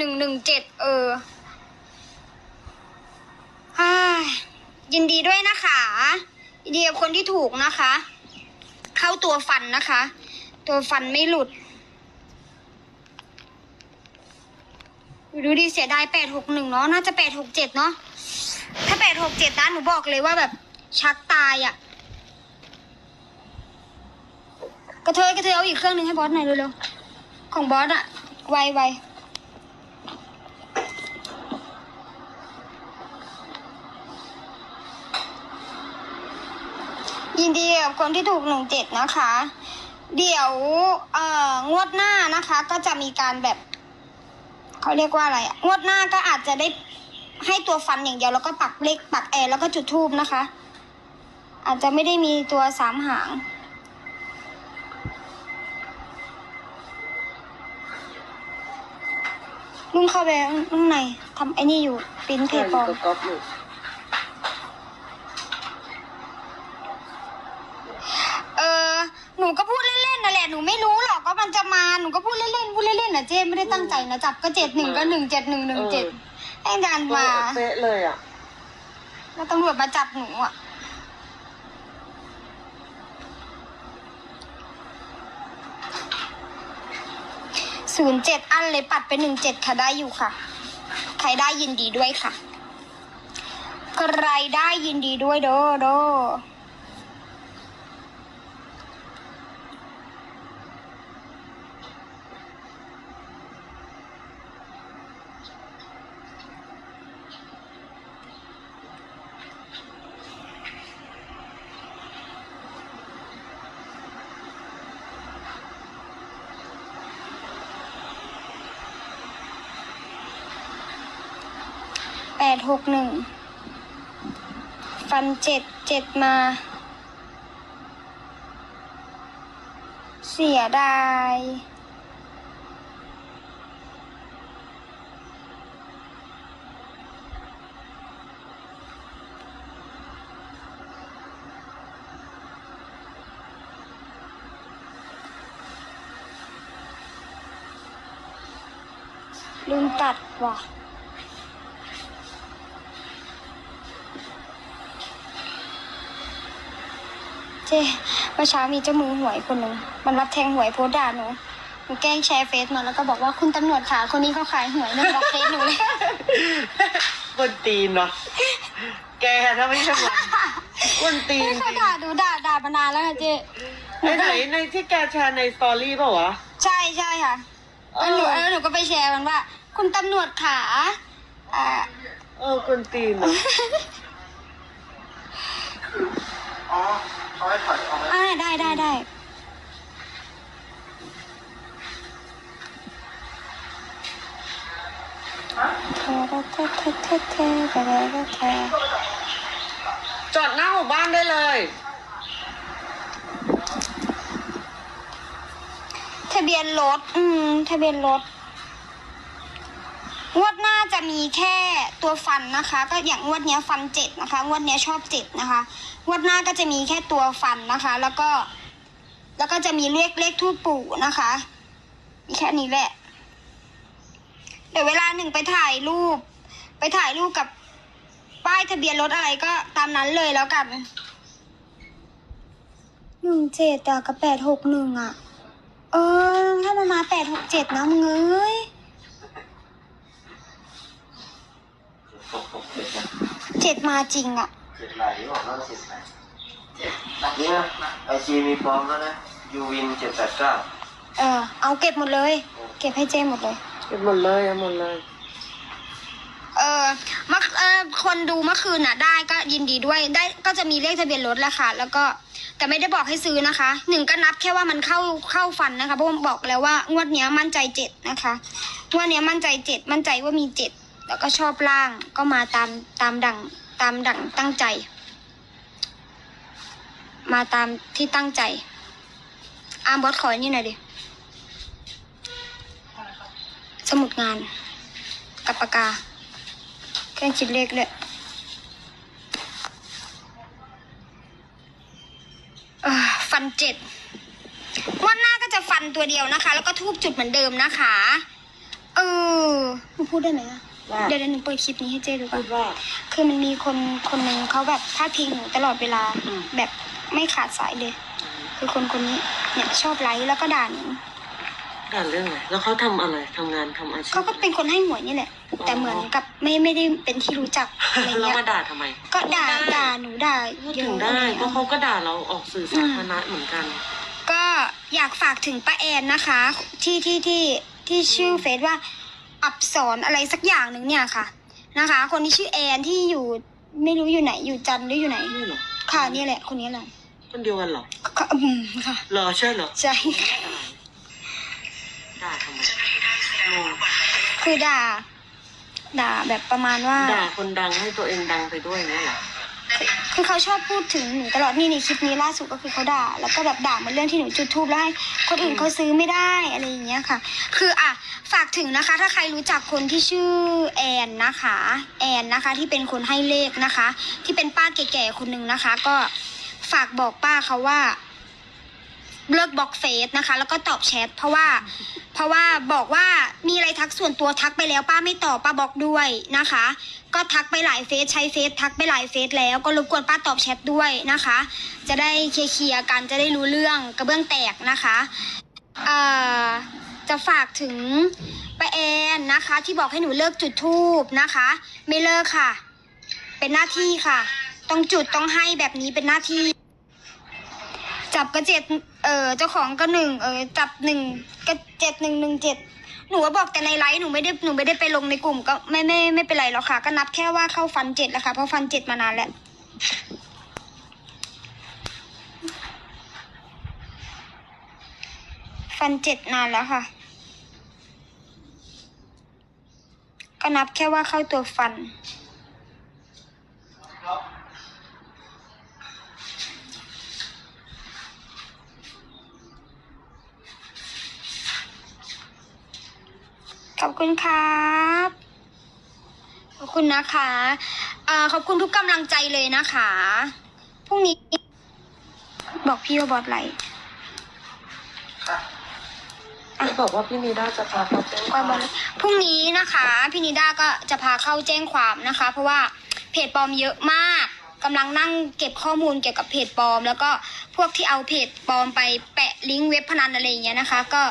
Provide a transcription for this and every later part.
หนึ่งหนึ่งเจ็ดเออยินดีด้วยนะคะยินดีกับคนที่ถูกนะคะ เข้าตัวฟันนะคะ ตัวฟันไม่หลุด ดูดิเสียดายแปดหกหนึ่งเนาะน่าจะแปดหกเจ็ดเนาะถ้าแปดหกเจ็ดนะหนูบอกเลยว่าแบบชักตายอะ่ะกระเทยกระเทยเอาอีกเครื่องหนึ่งให้บอสหน่อยเร็วๆของบอสอะไวไว ยินดีกับคนที่ถูกหนึ่งเจ็ดนะคะ เดี๋ยวเอ่องวดหน้านะคะ ก็จะมีการแบบเขาเรียกว่าอะไรอะงวดหน้าก็อาจจะได้ให้ตัวฟันอย่างเดียวแล้วก็ปักเลขปักแอร์แล้วก็จุดทูบนะคะ อาจจะไม่ได้มีตัวสามหาง ลุงเข้าไปข้างในทำไอ้นี่อยู่ปริ้นเพจปลอม ก็ก๊อปอยู่ เออหนูก็พูดเล่ นๆนั่นแหละหนูไม่รู้หรอกว่ามันจะมาหนูก็พูดเล่นๆพูดเล่นๆนะเจ๊ไม่ได้ตั้งใจนะจับก็เจ็ดหนึ่งก็หนึ่งเจ็ดหนึ่งหนึ่งเจ็ดให้ดันเป๊ะมาเป๊ะเลยอะแล้วตำรวจมาจับหนูอะศูนย์เจ็ดอันเลยปัดไปหนึ่งเจ็ดค่ะได้อยู่ค่ะ ใครได้ยินดีด้วยค่ะ ใครได้ยินดีด้วยโดโด ดหกหนึ่งฟันเจ็ดเจ็ดมา เสียดายลืมตัดว่ะ เจ๊เมื่อเช้ามีเจ้ามือหวยคนหนึ่งมันรับแทงหวยโพสต์ด่าหนูหนูแกล้งแชร์เฟซมาแล้วก็บอกว่าคุณตำรวจขาคนนี้เขาขายหวยในบล็อกเฟซหนูเลยคนตีนเนาะแกถ้าไม่ใช่มันคนตีนไม่จเคริยงด่าหนูด่าด่ามานานแล้วค่ะเจ๊ไอ้ไหนในที่แกแชร์ในสตอรี่เปล่าวะใช่ใช่ค่ะเอแล้วหนูอแล้วหนูก็ไปแชร์มันว่า คุณตำรวจขาอ่าเออคนตีนเนาะอ๋อ เาไว้ถอยเอาไว้อ่าได้ได้ได้จอดหน้าหมู่บ้านได้เลย ทะเบียนรถ อืม ทะเบียนรถ งวดหน้าจะมีแค่ตัวฟันนะคะ ก็อย่างงวดเนี้ยฟันเจ็ดนะคะ งวดเนี้ยชอบเจ็ดนะคะงวดหน้าก็จะมีแค่ตัวฟันนะคะ แล้วก็ แล้วก็จะมีเลขเลขทูปปู่นะคะมีแค่นี้แหละ เดี๋ยวเวลาหนึ่งไปถ่ายรูป ไปถ่ายรูปกับป้ายทะเบียนรถอะไรก็ตามนั้นเลยแล้วกันหนึ่งเจ็ดอะกับแปดหกหนึ่งอะเออ ถ้ามันมาแปดหกเจ็ดนะมึงเอ้ย เจ็ดมาจริงอะเจ็ดไหลบอกว่าเจ็ดไหลเนี่ยไอจีมีพร้อมแล้วนะยูวินเจ็ดแปดเก้าเออเอาเก็บหมดเลย เก็บให้เจหมดเลยเอาหมดเลยเอาหมดเลย เออมื่อเออคนดูเมื่อคืนน่ะ ได้ก็ยินดีด้วยได้ก็จะมีเลขทะเบียนรถแหละค่ะ แล้วก็แต่ไม่ได้บอกให้ซื้อนะคะหนึ่งก็นับแค่ว่ามันเข้าเข้าฟันนะคะเพราะว่าบอกแล้วว่างวดเนี้ยมั่นใจเจ็ดนะคะงวดเนี้ยมั่นใจเจ็ดมั่นใจว่ามีเจ็ด แล้วก็ชอบล่างก็มาตามตามดังตามดังตั้งใจ มาตามที่ตั้งใจ อาร์มบอสขออันนี่หน่อยดิ สมุดงาน กับปากกา เครื่องคิดเลขเลยฟันเจ็ดวันหน้าก็จะฟันตัวเดียวนะคะ แล้วก็ทูบจุดเหมือนเดิมนะคะ เออพูดได้ไหมอะ ว่าเดี๋ยวเดี๋ยวหนูเปิดคลิปนี้ให้เจ๊ดูก่พูอนดว่า คือมันมีคนคนหนึ่งเขาแบบพาดพิงหนูตลอดเวลาอืม แบบไม่ขาดสายเลย คือคนคนนี้เนี่ยชอบไลค์แล้วก็ด่าหนูด่าเรื่องอะไรแล้วเขาทำอะไรทำงานทำอาชีพเขาก็เป็นคนให้หวยนี่แหละ แต่เหมือนกับไม่ไม่ได้เป็นที่รู้จักอะไรแล้วเงี้ย มาด่าทำไมก็ด่าด่าหนูด่าพูดเยถึงอะได้อะไรก็เงี้ยเขาก็ด่าเราออกสื่อสาธารณะเหมือนกัน ก็อยากฝากถึงป้าแอนนะคะ ที่ที่ที่ที่ชื่อเฟซว่า อับสอนอะไรสักอย่างหนึ่งเนี่ยค่ะนะคะ คนที่ชื่อแอนที่อยู่ไม่รู้อยู่ไหนอยู่จันทร์หรืออยู่ไหน นี่เหรอค่ะนี่แหละ คนนี้แหละคนเดียวกันเหรอก็อืมค่ะเหรอใช่เหรอใช่ด่าทำไมงงคือด่า ด่าแบบประมาณว่า ด่าคนดังให้ตัวเองดังไปด้วยเนี่ยเหรอ คือเขาชอบพูดถึงหนูตลอดนี่ในคลิปนี้ล่าสุดก็คือเขาด่า แล้วก็แบบด่ามาเรื่องที่หนูจุดทูบแล้วให้คนอื่นเขาซื้อไม่ได้อะไรอย่างเงี้ยค่ะ คืออะฝากถึงนะคะ ถ้าใครรู้จักคนที่ชื่อแอนนะคะ แอนนะคะที่เป็นคนให้เลขนะคะ ที่เป็นป้าแก่ๆคนหนึ่งนะคะ ก็ฝากบอกป้าเขาว่า เลิกบล็อกเฟซนะคะ แล้วก็ตอบแชทเพราะว่า เพราะว่าบอกว่ามีอะไรทักส่วนตัวทักไปแล้วป้าไม่ตอบป้าบล็อกด้วยนะคะ ก็ทักไปหลายเฟซใช้เฟซทักไปหลายเฟซแล้วก็รบกวนป้าตอบแชทด้วยนะคะ จะได้เคลียร์กันจะได้รู้เรื่องกระเบื้องแตกนะคะเอ่อจะฝากถึงป้าแอนนะคะ ที่บอกให้หนูเลิกจุดทูบนะคะ ไม่เลิกค่ะ เป็นหน้าที่ค่ะ ต้องจุดต้องให้แบบนี้เป็นหน้าที่ จับก็เจ็ดเออเจ้าของก็หนึ่งเออจับหนึ่งก็เจ็ดหนึ่งหนึ่งเจ็ดหนูก็บอกแต่ในไลฟ์หนูไม่ได้หนูไม่ได้ไปลงในกลุ่มก็ไม่ไม่ไม่เป็นไรหรอกค่ะ ก็นับแค่ว่าเข้าฟันเจ็ดแล้วค่ะเพราะฟันเจ็ดมานานแล้วฟันเจ็ดนานแล้วค่ะ ก็นับแค่ว่าเข้าตัวฟัน ขอบคุณครับขอบคุณนะคะเอ่อขอบคุณทุกกำลังใจเลยนะคะพรุ่งนี้ บอกพี่ว่าบอสไลท์บอกว่าพี่นีด้าจะพาเขาแจ้งคก็วามบอสไลท์พรุ่งนี้นะคะ พี่นิด้าก็จะพาเข้าแจ้งความนะคะ เพราะว่าเพจปลอมเยอะมากกำลังนั่งเก็บข้อมูลเกี่ยวกับเพจปลอม แล้วก็พวกที่เอาเพจปลอมไปแปะลิงก์เว็บพนันอะไรอย่างเงี้ยนะคะ ก็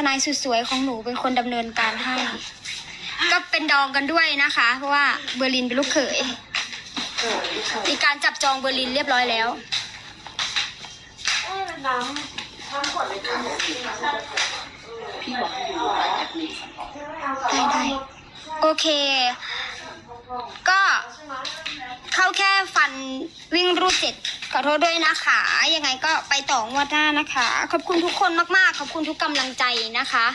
ทนายสุดสวยของหนูเป็นคนดำเนินการให้ ก็เป็นดองกันด้วยนะคะ เพราะว่าเบอร์ลินเป็นลูกเขยมีการจับจองเบอร์ลินเรียบร้อยแล้วน้ำน้ำขวดเล็กพี่บอกให้ดูแอปนี้ได้ได้โอเค ก็เข้าแค่ฟันวิ่งรูดเจ็ด ขอโทษด้วยนะคะ ยังไงก็ไปต่องวดหน้านะคะ ขอบคุณทุกคนมากๆ ขอบคุณทุกกำลังใจนะคะ